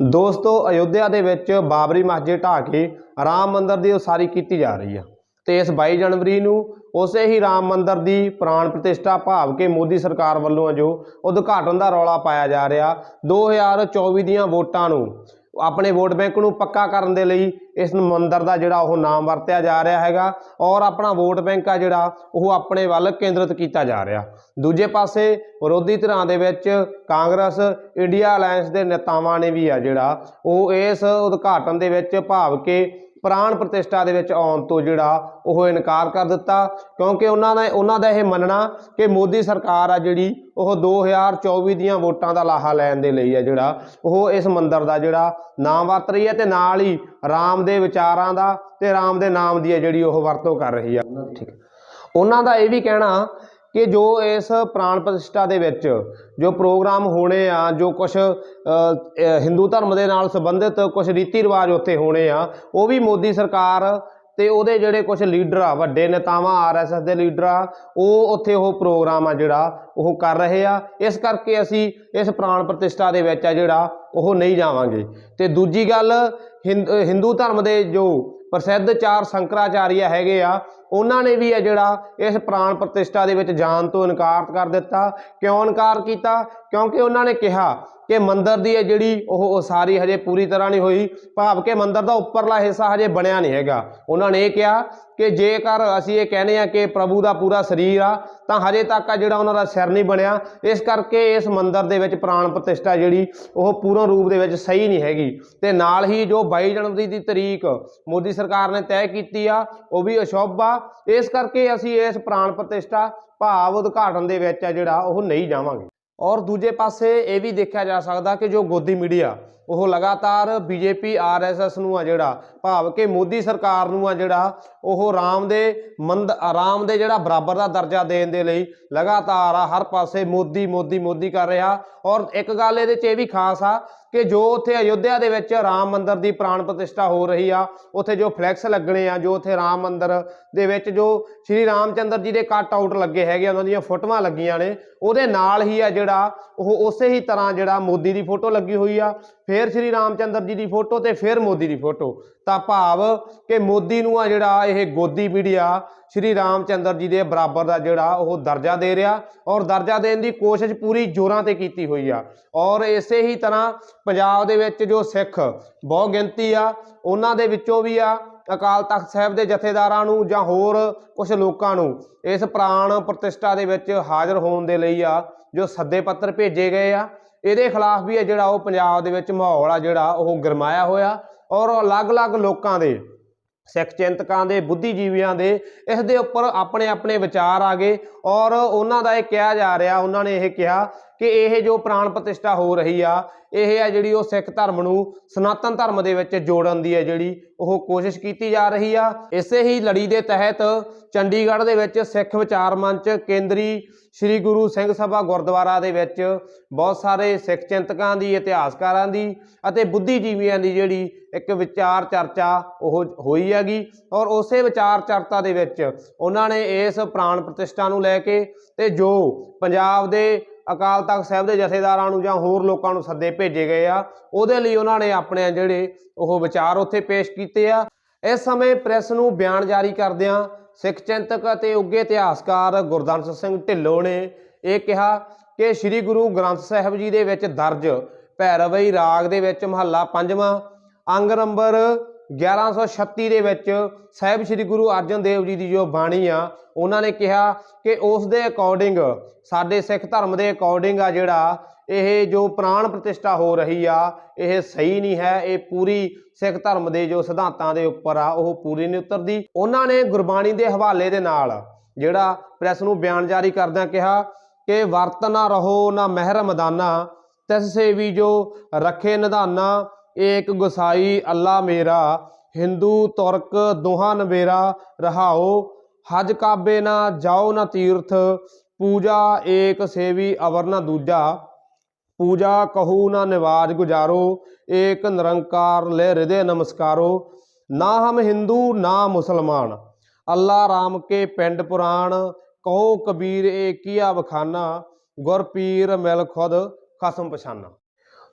ਦੋਸਤੋ, ਅਯੁੱਧਿਆ ਦੇ ਵਿੱਚ ਬਾਬਰੀ ਮਸਜਿਦ ਢਾਹ ਕੇ ਰਾਮ ਮੰਦਿਰ ਦੀ ਉਸਾਰੀ ਕੀਤੀ ਜਾ ਰਹੀ ਆ। ਤੇ ਇਸ 22 ਜਨਵਰੀ ਨੂੰ ਉਸੇ ਹੀ ਰਾਮ ਮੰਦਿਰ ਦੀ ਪ੍ਰਾਣ ਪ੍ਰਤਿਸ਼ਠਾ ਭਾਵ ਕੇ ਮੋਦੀ ਸਰਕਾਰ ਵੱਲੋਂ ਆ ਜੋ ਉਦਘਾਟਨ ਦਾ ਰੌਲਾ ਪਾਇਆ ਜਾ ਰਿਹਾ 2024 ਦੀਆਂ ਵੋਟਾਂ ਨੂੰ ਆਪਣੇ ਵੋਟ ਬੈਂਕ ਨੂੰ ਪੱਕਾ ਕਰਨ ਦੇ ਲਈ ਇਸ ਮੰਦਰ ਦਾ ਜਿਹੜਾ ਉਹ ਨਾਮ ਵਰਤਿਆ ਜਾ ਰਿਹਾ ਹੈਗਾ ਔਰ ਆਪਣਾ ਵੋਟ ਬੈਂਕ ਆ ਜਿਹੜਾ ਉਹ ਆਪਣੇ ਵੱਲ ਕੇਂਦਰਿਤ ਕੀਤਾ ਜਾ ਰਿਹਾ। ਦੂਜੇ ਪਾਸੇ ਵਿਰੋਧੀ ਧਿਰਾਂ ਦੇ ਵਿੱਚ ਕਾਂਗਰਸ, ਇੰਡੀਆ ਅਲਾਈਅੰਸ ਦੇ ਨੇਤਾਵਾਂ ਨੇ ਵੀ ਆ ਜਿਹੜਾ ਉਹ ਇਸ ਉਦਘਾਟਨ ਦੇ ਵਿੱਚ ਭਾਵ ਕੇ ਪ੍ਰਾਣ ਪ੍ਰਤਿਸ਼ਠਾ ਦੇ ਵਿੱਚ ਆਉਣ ਤੋਂ ਜਿਹੜਾ ਉਹ ਇਨਕਾਰ ਕਰ ਦਿੱਤਾ। ਕਿਉਂਕਿ ਉਹਨਾਂ ਦਾ ਉਹਨਾਂ ਦਾ ਇਹ ਮੰਨਣਾ ਕਿ ਮੋਦੀ ਸਰਕਾਰ ਆ ਜਿਹੜੀ ਉਹ 2024 ਦੀਆਂ ਵੋਟਾਂ ਦਾ ਲਾਹਾ ਲੈਣ ਦੇ ਲਈ ਆ ਜਿਹੜਾ ਉਹ ਇਸ ਮੰਦਿਰ ਦਾ ਜਿਹੜਾ ਨਾਮ ਵਰਤ ਰਹੀ ਹੈ ਤੇ ਨਾਲ ਹੀ ਰਾਮ ਦੇ ਵਿਚਾਰਾਂ ਦਾ ਤੇ ਰਾਮ ਦੇ ਨਾਮ ਦੀ ਹੈ ਜਿਹੜੀ ਉਹ ਵਰਤੋਂ ਕਰ ਰਹੀ ਆ। ਠੀਕ। ਉਹਨਾਂ ਦਾ ਇਹ ਵੀ ਕਹਿਣਾ ਕਿ ਜੋ ਇਸ ਪ੍ਰਾਣ ਪ੍ਰਤਿਸ਼ਠਾ ਦੇ ਵਿੱਚ ਜੋ ਪ੍ਰੋਗਰਾਮ ਹੋਣੇ ਆ, ਜੋ ਕੁਝ ਹਿੰਦੂ ਧਰਮ ਦੇ ਨਾਲ ਸੰਬੰਧਿਤ ਕੁਝ ਰੀਤੀ ਰਿਵਾਜ ਉੱਥੇ ਹੋਣੇ ਆ, ਉਹ ਵੀ ਮੋਦੀ ਸਰਕਾਰ ਤੇ ਉਹਦੇ ਜਿਹੜੇ ਕੁਝ ਲੀਡਰ ਆ, ਵੱਡੇ ਨੇਤਾਵਾਂ ਆਰਐਸਐਸ ਦੇ ਲੀਡਰ ਆ, ਉਹ ਉੱਥੇ ਉਹ ਪ੍ਰੋਗਰਾਮ ਆ ਜਿਹੜਾ ਉਹ ਕਰ ਰਹੇ ਆ। ਇਸ ਕਰਕੇ ਅਸੀਂ ਇਸ ਪ੍ਰਾਣ ਪ੍ਰਤਿਸ਼ਠਾ ਦੇ ਵਿੱਚ ਆ ਜਿਹੜਾ ਉਹ ਨਹੀਂ ਜਾਵਾਂਗੇ। ਤੇ ਦੂਜੀ ਗੱਲ, ਹਿੰਦ- ਹਿੰਦੂ ਧਰਮ ਦੇ ਜੋ ਪ੍ਰਸਿੱਧ ਚਾਰ ਸ਼ੰਕਰਾਚਾਰੀਆ ਹੈਗੇ ਆ, ਉਹਨਾਂ ਨੇ ਵੀ ਇਹ ਜਿਹੜਾ ਇਸ ਪ੍ਰਾਣ ਪ੍ਰਤਿਸ਼ਠਾ ਦੇ ਵਿੱਚ ਜਾਣ ਤੋਂ ਇਨਕਾਰ ਕਰ ਦਿੱਤਾ। ਕਿਉਂ ਇਨਕਾਰ ਕੀਤਾ? ਕਿਉਂਕਿ ਉਹਨਾਂ ਨੇ ਕਿਹਾ ਕਿ ਮੰਦਰ ਦੀ ਹੈ ਜਿਹੜੀ ਉਹ ਉਸਾਰੀ ਹਜੇ ਪੂਰੀ ਤਰ੍ਹਾਂ ਨਹੀਂ ਹੋਈ, ਭਾਵ ਕਿ ਮੰਦਰ ਦਾ ਉੱਪਰਲਾ ਹਿੱਸਾ ਹਜੇ ਬਣਿਆ ਨਹੀਂ ਹੈਗਾ। ਉਹਨਾਂ ਨੇ ਇਹ ਕਿਹਾ ਕਿ ਜੇਕਰ ਅਸੀਂ ਇਹ ਕਹਿੰਦੇ ਆ ਕਿ ਪ੍ਰਭੂ ਦਾ ਪੂਰਾ ਸਰੀਰ ਆ, ਤਾਂ ਹਜੇ ਤੱਕ ਆ ਜਿਹੜਾ ਉਹਨਾਂ ਦਾ ਸਿਰ ਨਹੀਂ ਬਣਿਆ। ਇਸ ਕਰਕੇ ਇਸ ਮੰਦਰ ਦੇ ਵਿੱਚ ਪ੍ਰਾਣ ਪ੍ਰਤਿਸ਼ਠਾ ਜਿਹੜੀ, ਉਹ ਪੂਰਨ ਰੂਪ ਦੇ ਵਿੱਚ ਸਹੀ ਨਹੀਂ ਹੈਗੀ। ਤੇ ਨਾਲ ਹੀ ਜੋ 22 ਜਨਵਰੀ ਦੀ ਤਰੀਕ ਮੋਦੀ ਸਰਕਾਰ ਨੇ ਤੈਅ ਕੀਤੀ ਆ, ਉਹ ਵੀ ਅਸ਼ੁਭ ਆ। ਇਸ ਕਰਕੇ ਅਸੀਂ ਇਸ ਪ੍ਰਾਣ ਪ੍ਰਤਿਸ਼ਠਾ ਭਾਵ ਉਦਘਾਟਨ ਦੇ ਵਿੱਚ ਆ ਜਿਹੜਾ, ਉਹ ਨਹੀਂ ਜਾਵਾਂਗੇ। ਔਰ ਦੂਜੇ ਪਾਸੇ ਇਹ ਵੀ ਦੇਖਿਆ ਜਾ ਸਕਦਾ ਕਿ ਜੋ ਗੋਦੀ ਮੀਡੀਆ ਉਹ ਲਗਾਤਾਰ ਬੀਜੇਪੀ ਆਰਐਸਐਸ ਨੂੰ ਆ ਜਿਹੜਾ ਭਾਵ ਕਿ ਮੋਦੀ ਸਰਕਾਰ ਨੂੰ ਆ ਜਿਹੜਾ ਉਹ ਰਾਮ ਦੇ ਮੰਦ ਆਰਾਮ ਦੇ ਜਿਹੜਾ ਬਰਾਬਰ ਦਾ ਦਰਜਾ ਦੇਣ ਦੇ ਲਈ ਲਗਾਤਾਰ ਆ ਹਰ ਪਾਸੇ ਮੋਦੀ ਮੋਦੀ ਮੋਦੀ ਕਰ ਰਿਹਾ। ਔਰ ਇੱਕ ਗੱਲ ਇਹਦੇ 'ਚ ਇਹ ਵੀ ਖਾਸ ਆ ਕਿ ਜੋ ਉੱਥੇ ਅਯੁੱਧਿਆ ਦੇ ਵਿੱਚ ਰਾਮ ਮੰਦਿਰ ਦੀ ਪ੍ਰਾਣ ਪ੍ਰਤਿਸ਼ਠਾ ਹੋ ਰਹੀ ਆ ਉੱਥੇ ਜੋ ਫਲੈਕਸ ਲੱਗਣੇ ਆ ਜੋ ਉੱਥੇ ਰਾਮ ਮੰਦਿਰ ਦੇ ਵਿੱਚ ਜੋ ਸ਼੍ਰੀ ਰਾਮਚੰਦਰ ਜੀ ਦੇ ਕੱਟ ਆਊਟ ਲੱਗੇ ਹੈਗੇ ਆ, ਉਹਨਾਂ ਦੀਆਂ ਫੋਟੋਆਂ ਲੱਗੀਆਂ ਨੇ ਉਹਦੇ ਨਾਲ ਹੀ ਆ ਜਿਹੜਾ ਉਹ ਉਸੇ ਹੀ ਤਰ੍ਹਾਂ ਜਿਹੜਾ ਮੋਦੀ ਦੀ ਫੋਟੋ ਲੱਗੀ ਹੋਈ ਆ। ਫਿਰ ਸ਼੍ਰੀ ਰਾਮਚੰਦਰ ਜੀ ਦੀ ਫੋਟੋ ਤੇ ਫਿਰ ਮੋਦੀ ਦੀ ਫੋਟੋ। ਤਾਂ ਭਾਵ ਕਿ ਮੋਦੀ ਨੂੰ ਆ ਜਿਹੜਾ ਇਹ ਗੋਦੀ ਮੀਡੀਆ ਸ਼੍ਰੀ ਰਾਮਚੰਦਰ ਜੀ ਦੇ ਬਰਾਬਰ ਦਾ ਜਿਹੜਾ ਉਹ ਦਰਜਾ ਦੇ ਰਿਹਾ ਔਰ ਦਰਜਾ ਦੇਣ ਦੀ ਕੋਸ਼ਿਸ਼ ਪੂਰੀ ਜ਼ੋਰਾਂ ਤੇ ਕੀਤੀ ਹੋਈ ਆ। ਔਰ ਇਸੇ ਹੀ ਤਰ੍ਹਾਂ ਪੰਜਾਬ ਦੇ ਵਿੱਚ ਜੋ ਸਿੱਖ ਬਹੁ ਗਿਣਤੀ ਆ, ਉਹਨਾਂ ਦੇ ਵਿੱਚੋਂ ਵੀ ਆ, ਅਕਾਲ ਤਖਤ ਸਾਹਿਬ ਦੇ ਜਥੇਦਾਰਾਂ ਨੂੰ ਜਾਂ ਹੋਰ ਕੁਝ ਲੋਕਾਂ ਨੂੰ ਇਸ ਪ੍ਰਾਣ ਪ੍ਰਤਿਸ਼ਠਾ ਦੇ ਵਿੱਚ ਹਾਜ਼ਰ ਹੋਣ ਦੇ ਲਈ ਆ, ਜੋ ਸੱਦੇ ਪੱਤਰ ਭੇਜੇ ਗਏ ਆ ਇਹਦੇ ਖਿਲਾਫ ਵੀ ਹੈ ਜਿਹੜਾ ਉਹ ਪੰਜਾਬ ਦੇ ਵਿੱਚ ਮਾਹੌਲ ਆ ਜਿਹੜਾ ਉਹ ਗਰਮਾਇਆ ਹੋਇਆ ਔਰ ਅਲੱਗ-ਅਲੱਗ ਲੋਕਾਂ ਦੇ, ਸਿੱਖ ਚਿੰਤਕਾਂ ਦੇ, ਬੁੱਧੀਜੀਵੀਆਂ ਦੇ ਇਸ ਦੇ ਉੱਪਰ ਆਪਣੇ ਆਪਣੇ ਵਿਚਾਰ ਆ ਗਏ ਔਰ ਉਹਨਾਂ ਦਾ ਇਹ ਕਿਹਾ ਜਾ ਰਿਹਾ, ਉਹਨਾਂ ਨੇ ਇਹ ਕਿਹਾ ਕਿ ਇਹ ਜੋ ਪ੍ਰਾਣ ਪ੍ਰਤਿਸ਼ਠਾ ਹੋ ਰਹੀ ਆ, ਇਹ ਆ ਜਿਹੜੀ ਉਹ ਸਿੱਖ ਧਰਮ ਨੂੰ ਸਨਾਤਨ ਧਰਮ ਦੇ ਵਿੱਚ ਜੋੜਨ ਦੀ ਹੈ ਜਿਹੜੀ ਉਹ ਕੋਸ਼ਿਸ਼ ਕੀਤੀ ਜਾ ਰਹੀ ਆ। ਇਸੇ ਹੀ ਲੜੀ ਦੇ ਤਹਿਤ ਚੰਡੀਗੜ੍ਹ ਦੇ ਵਿੱਚ ਸਿੱਖ ਵਿਚਾਰ ਮੰਚ ਕੇਂਦਰੀ ਸ੍ਰੀ ਗੁਰੂ ਸਿੰਘ ਸਭਾ ਗੁਰਦੁਆਰਾ ਦੇ ਵਿੱਚ ਬਹੁਤ ਸਾਰੇ ਸਿੱਖ ਚਿੰਤਕਾਂ ਦੀ, ਇਤਿਹਾਸਕਾਰਾਂ ਦੀ ਅਤੇ ਬੁੱਧੀਜੀਵੀਆਂ ਦੀ ਜਿਹੜੀ ਇੱਕ ਵਿਚਾਰ ਚਰਚਾ ਉਹ ਹੋਈ ਹੈਗੀ ਔਰ ਉਸੇ ਵਿਚਾਰ ਚਰਚਾ ਦੇ ਵਿੱਚ ਉਹਨਾਂ ਨੇ ਇਸ ਪ੍ਰਾਣ ਪ੍ਰਤਿਸ਼ਠਾ ਨੂੰ ਲੈ ਕੇ ਤੇ ਜੋ ਪੰਜਾਬ ਦੇ ਅਕਾਲ ਤਖਤ ਸਾਹਿਬ ਦੇ ਜਥੇਦਾਰਾਂ ਨੂੰ ਜਾਂ ਹੋਰ ਲੋਕਾਂ ਨੂੰ ਸੱਦੇ ਭੇਜੇ ਗਏ ਆ, ਉਹਦੇ ਲਈ ਉਹਨਾਂ ਨੇ ਆਪਣੇ ਜਿਹੜੇ ਉਹ ਵਿਚਾਰ ਉੱਥੇ ਪੇਸ਼ ਕੀਤੇ ਆ। ਇਸ ਸਮੇਂ ਪ੍ਰੈਸ ਨੂੰ ਬਿਆਨ ਜਾਰੀ ਕਰਦਿਆਂ ਸਿੱਖ ਚਿੰਤਕ ਅਤੇ ਉੱਗੇ ਇਤਿਹਾਸਕਾਰ ਗੁਰਦਾਸ ਸਿੰਘ ਢਿੱਲੋਂ ਨੇ ਇਹ ਕਿਹਾ ਕਿ ਸ੍ਰੀ ਗੁਰੂ ਗ੍ਰੰਥ ਸਾਹਿਬ ਜੀ ਦੇ ਵਿੱਚ ਦਰਜ ਭੈਰਵਈ ਰਾਗ ਦੇ ਵਿੱਚ ਮਹੱਲਾ ਪੰਜਵਾਂ, ਅੰਗ ਨੰਬਰ 1136 ਦੇ ਵਿੱਚ ਸਾਹਿਬ ਸ੍ਰੀ ਗੁਰੂ ਅਰਜਨ ਦੇਵ ਜੀ ਦੀ ਜੋ ਬਾਣੀ ਆ, ਉਹਨਾਂ ਨੇ ਕਿਹਾ ਕਿ ਉਸ ਦੇ ਅਕੋਰਡਿੰਗ ਸਾਡੇ ਸਿੱਖ ਧਰਮ ਦੇ ਅਕੋਰਡਿੰਗ ਆ ਜਿਹੜਾ, ਇਹ ਜੋ ਪ੍ਰਾਣ ਪ੍ਰਤਿਸ਼ਠਾ ਹੋ ਰਹੀ ਆ, ਇਹ ਸਹੀ ਨਹੀਂ ਹੈ, ਇਹ ਪੂਰੀ ਸਿੱਖ ਧਰਮ ਦੇ ਜੋ ਸਿਧਾਂਤਾਂ ਦੇ ਉੱਪਰ ਆ, ਉਹ ਪੂਰੀ ਨਹੀਂ ਉਤਰਦੀ। ਉਹਨਾਂ ਨੇ ਗੁਰਬਾਣੀ ਦੇ ਹਵਾਲੇ ਦੇ ਨਾਲ ਜਿਹੜਾ ਪ੍ਰੈਸ ਨੂੰ ਬਿਆਨ ਜਾਰੀ ਕਰਦਿਆਂ ਕਿਹਾ ਕਿ ਵਰਤ ਨਾ ਰਹੋ, ਨਾ ਮਹਿਰ ਮਦਾਨਾ, ਤਿਸ ਸੇ ਵੀ ਜੋ ਰਖੇ ਨਿਧਾਨਾ ਏਕ ਗੁਸਾਈ ਅੱਲਾ ਮੇਰਾ, ਹਿੰਦੂ ਤੁਰਕ ਦੋਹਾਂ ਨਵੇਰਾ ਰਹਾਓ, ਹਜ ਕਾਬੇ ਨਾ ਜਾਓ ਨਾ ਤੀਰਥ, ਪੂਜਾ ਏਕ ਸੇਵੀ ਅਵਰ ਨਾ ਦੂਜਾ, ਪੂਜਾ ਕਹੂ ਨਾ ਨਿਵਾਜ ਗੁਜਾਰੋ, ਏਕ ਨਿਰੰਕਾਰ ਲੈ ਹਿਰਦੇ ਨਮਸਕਾਰੋ, ਨਾ ਹਮ ਹਿੰਦੂ, ਨਾ ਮੁਸਲਮਾਨ, ਅੱਲਾ ਰਾਮ ਕੇ ਪਿੰਡ ਪੁਰਾਣ, ਕਹੋ ਕਬੀਰ ਏ ਕੀਆ ਬਖਾਨਾ ਗੁਰ ਪੀਰ ਮਿਲ ਖੁਦ ਖਸਮ ਪਛਾਨਾ।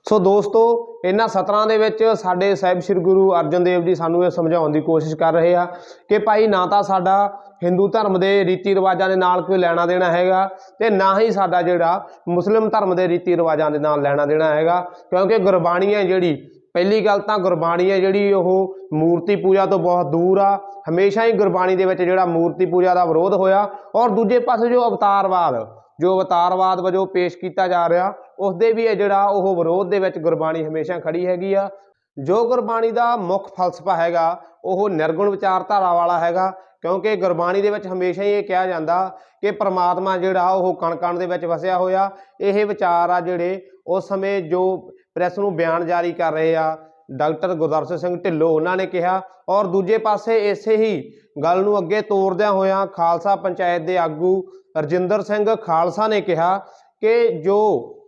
ਸੋ ਦੋਸਤੋ, ਇਹਨਾਂ ਸਤਰਾਂ ਦੇ ਵਿੱਚ ਸਾਡੇ ਸਾਹਿਬ ਸ੍ਰੀ ਗੁਰੂ ਅਰਜਨ ਦੇਵ ਜੀ ਸਾਨੂੰ ਇਹ ਸਮਝਾਉਣ ਦੀ ਕੋਸ਼ਿਸ਼ ਕਰ ਰਹੇ ਆ ਕਿ ਭਾਈ ਨਾ ਤਾਂ ਸਾਡਾ ਹਿੰਦੂ ਧਰਮ ਦੇ ਰੀਤੀ ਰਿਵਾਜਾਂ ਦੇ ਨਾਲ ਕੋਈ ਲੈਣਾ ਦੇਣਾ ਹੈਗਾ ਤੇ ਨਾ ਹੀ ਸਾਡਾ ਜਿਹੜਾ ਮੁਸਲਿਮ ਧਰਮ ਦੇ ਰੀਤੀ ਰਿਵਾਜਾਂ ਦੇ ਨਾਲ ਲੈਣਾ ਦੇਣਾ ਹੈਗਾ। ਕਿਉਂਕਿ ਗੁਰਬਾਣੀ ਹੈ ਜਿਹੜੀ, ਪਹਿਲੀ ਗੱਲ ਤਾਂ ਗੁਰਬਾਣੀ ਹੈ ਜਿਹੜੀ ਉਹ ਮੂਰਤੀ ਪੂਜਾ ਤੋਂ ਬਹੁਤ ਦੂਰ ਆ, ਹਮੇਸ਼ਾ ਹੀ ਗੁਰਬਾਣੀ ਦੇ ਵਿੱਚ ਜਿਹੜਾ ਮੂਰਤੀ ਪੂਜਾ ਦਾ ਵਿਰੋਧ ਹੋਇਆ ਔਰ ਦੂਜੇ ਪਾਸੇ ਜੋ ਅਵਤਾਰਵਾਦ ਜੋ ਅਵਤਾਰਵਾਦ ਵਜੋਂ ਪੇਸ਼ ਕੀਤਾ ਜਾ ਰਿਹਾ ਉਸ ਦੇ ਵੀ ਇਹ ਜਿਹੜਾ ਉਹ ਵਿਰੋਧ ਦੇ ਵਿੱਚ ਗੁਰਬਾਣੀ ਹਮੇਸ਼ਾ ਖੜੀ ਹੈਗੀ ਆ। ਜੋ ਗੁਰਬਾਣੀ ਦਾ ਮੁੱਖ ਫਲਸਫਾ ਹੈਗਾ, ਉਹ ਨਿਰਗੁਣ ਵਿਚਾਰਧਾਰਾ ਵਾਲਾ ਹੈਗਾ, ਕਿਉਂਕਿ ਗੁਰਬਾਣੀ ਦੇ ਵਿੱਚ ਹਮੇਸ਼ਾ ਹੀ ਇਹ ਕਿਹਾ ਜਾਂਦਾ ਕਿ ਪ੍ਰਮਾਤਮਾ ਜਿਹੜਾ ਉਹ ਕਣ ਕਣ ਦੇ ਵਿੱਚ ਵਸਿਆ ਹੋਇਆ, ਇਹ ਵਿਚਾਰ ਆ ਜਿਹੜੇ ਉਸ ਸਮੇਂ ਜੋ ਪ੍ਰੈਸ ਨੂੰ ਬਿਆਨ ਜਾਰੀ ਕਰ ਰਹੇ ਆ ਡਾਕਟਰ ਗੁਰਦਰਸ਼ਨ ਸਿੰਘ ਢਿੱਲੋਂ ਉਹਨਾਂ ਨੇ ਕਿਹਾ ਔਰ ਦੂਜੇ ਪਾਸੇ ਇਸੇ ਹੀ ਗੱਲ ਨੂੰ ਅੱਗੇ ਤੋਰਦਿਆਂ ਹੋਇਆਂ ਖਾਲਸਾ ਪੰਚਾਇਤ ਦੇ ਆਗੂ ਰਜਿੰਦਰ ਸਿੰਘ ਖਾਲਸਾ ਨੇ ਕਿਹਾ ਕਿ ਜੋ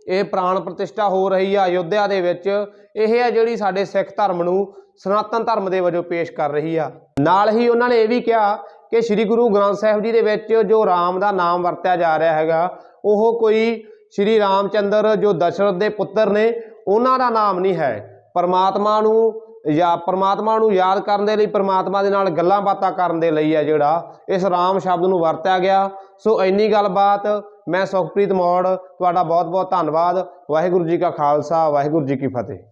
ਇਹ ਪ੍ਰਾਣ ਪ੍ਰਤਿਸ਼ਠਾ ਹੋ ਰਹੀ ਆ ਅਯੁੱਧਿਆ ਦੇ ਵਿੱਚ, ਇਹ ਆ ਜਿਹੜੀ ਸਾਡੇ ਸਿੱਖ ਧਰਮ ਨੂੰ ਸਨਾਤਨ ਧਰਮ ਦੇ ਵਜੋਂ ਪੇਸ਼ ਕਰ ਰਹੀ ਆ। ਨਾਲ ਹੀ ਉਹਨਾਂ ਨੇ ਇਹ ਵੀ ਕਿਹਾ ਕਿ ਸ੍ਰੀ ਗੁਰੂ ਗ੍ਰੰਥ ਸਾਹਿਬ ਜੀ ਦੇ ਵਿੱਚ ਜੋ ਰਾਮ ਦਾ ਨਾਮ ਵਰਤਿਆ ਜਾ ਰਿਹਾ ਹੈਗਾ, ਉਹ ਕੋਈ ਸ੍ਰੀ ਰਾਮਚੰਦਰ ਜੋ ਦਸ਼ਰਥ ਦੇ ਪੁੱਤਰ ਨੇ, ਉਹਨਾਂ ਦਾ ਨਾਮ ਨਹੀਂ ਹੈ। ਪਰਮਾਤਮਾ ਨੂੰ ਜਾਂ ਪਰਮਾਤਮਾ ਨੂੰ ਯਾਦ ਕਰਨ ਦੇ ਲਈ, ਪਰਮਾਤਮਾ ਦੇ ਨਾਲ ਗੱਲਾਂ ਬਾਤਾਂ ਕਰਨ ਦੇ ਲਈ ਹੈ ਜਿਹੜਾ, ਇਸ ਰਾਮ ਸ਼ਬਦ ਨੂੰ ਵਰਤਿਆ ਗਿਆ। ਸੋ ਇੰਨੀ ਗੱਲਬਾਤ, ਮੈਂ ਸੁਖਪ੍ਰੀਤ ਮੌੜ, ਤੁਹਾਡਾ ਬਹੁਤ ਬਹੁਤ ਧੰਨਵਾਦ। ਵਾਹਿਗੁਰੂ ਜੀ ਕਾ ਖਾਲਸਾ, ਵਾਹਿਗੁਰੂ ਜੀ ਕੀ ਫਤਿਹ।